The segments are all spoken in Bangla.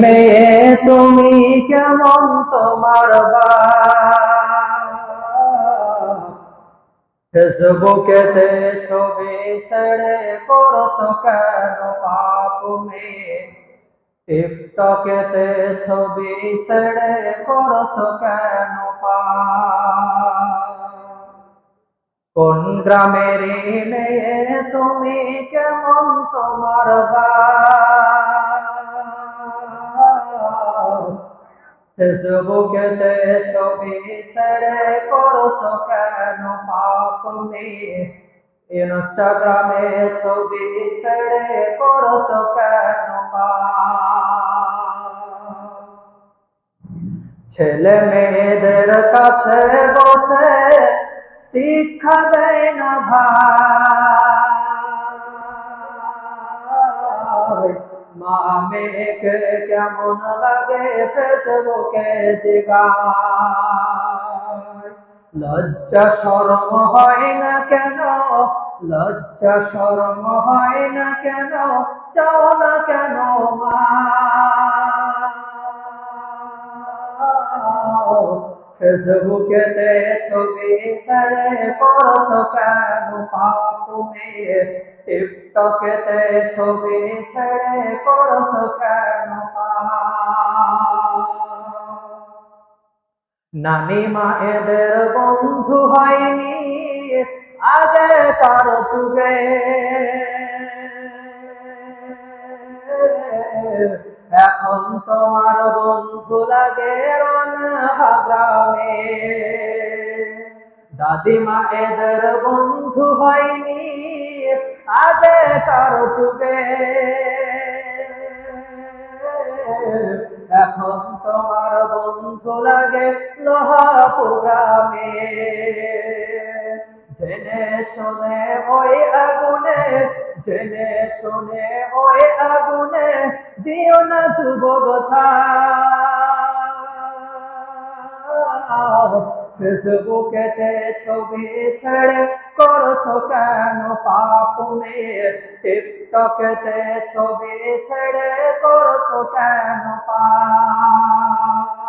মেয়ে তুমি কেমন তোমার ফেসবুকেতে ছবি ছেড়ে করছ কেন পাপ মেয়ে? টিকটকেতে ছবি ছেড়ে করছ কেন কোন গ্রামের মেয়ে তুমি কেমন তোমার ফেসবুকেতে ছবি ছেড়ে করছ কেন পাপ মেয়ে ইনস্টাগ্রামে ছবি ছেড়ে করছ কেন ছেলে মেয়েদের কাছে বসে শিক্ষা দেয় না ভাই। মা মেয়েকে কেমন লাগে ফেসবুকে জিগায়। লজ্জা শরম হয় না কেন? লজ্জা শরম হয় না কেন? চাও না কেন মা? ফেসবুকেতে ছবি ছেড়ে করছ কেন ছবি ছেড়ে করছ কেন? নানি মায়েদের বন্ধু হয়নি আগে কার যুগে এখন তোমার বন্ধু লাগে রনহা গ্রামে দাদিমা এদের বন্ধু হয়নি, আগে কার যুগে। এখন তোমার বন্ধু লাগে লোহাপুর গ্রামে। জেনে শুনে ওই আগুনে, জেনে শুনে ওই আগুনে দিও না যুবক ফেসবুকেতে ছবি ছেড়ে করছ কেন পাপ মেয়ে টিকটকেতে ছবি ছেড়ে করছ কেন পাপ।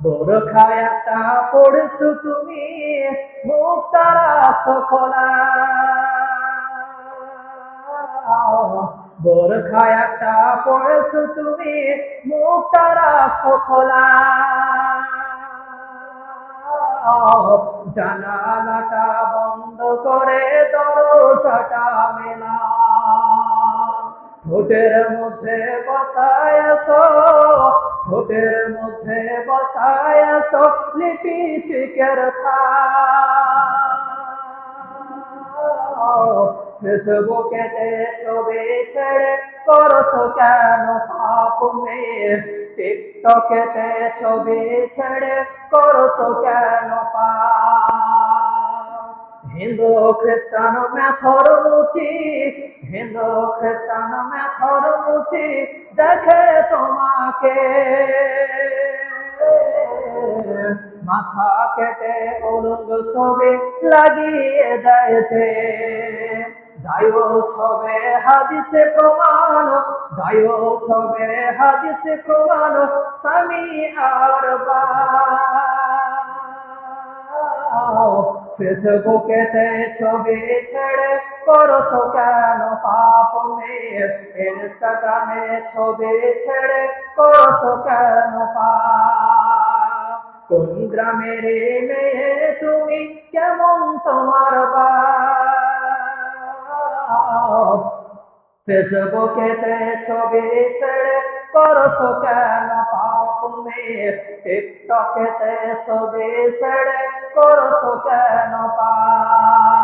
বোরখা একটা পড়েছো তুমি, মুখটা রাখছো খোলা। বোরখা একটা পড়েছো তুমি, মুখটা রাখছো খোলা। জানালাটা বন্ধ করে দরজাটা মেলা ঠোঁটের মধ্যে বসায় আসো ঠোঁটের মধ্যে বসায় আসো লিপস্টিকের ফেসবুকেতে ছবি ছেড়ে করছ কেন পাপ মেয়ে? টিকটকেতে ছবি ছেড়ে করছ কেন হিন্দু খ্রিস্টান ম্যাথর মুচি, হিন্দু খ্রিস্টান ম্যাথর মুচি, দেখে তোমাকে। মাথা কেটে উলঙ্গ ছবি লাগিয়ে দেয়ছে। দায়ো সবে হাদিসে প্রমাণ দায়ো সবে হাদিসে প্রমাণ, স্বামী আর বা ফেসবুকেতে ছবি ছেড়ে করছ কেন পাপ মেয়ে ইনস্টাগ্রামে ছবি ছেড়ে করছ কেন পাপ কোন গ্রামের মেয়ে তুমি কেমন তোমার বাপ? ফেসবুকেতে ছবি ছেড়ে করছ কেন পাপ মেয়ে? টিকটকেতে ছবি ছেড়ে করছ কেন পাপ?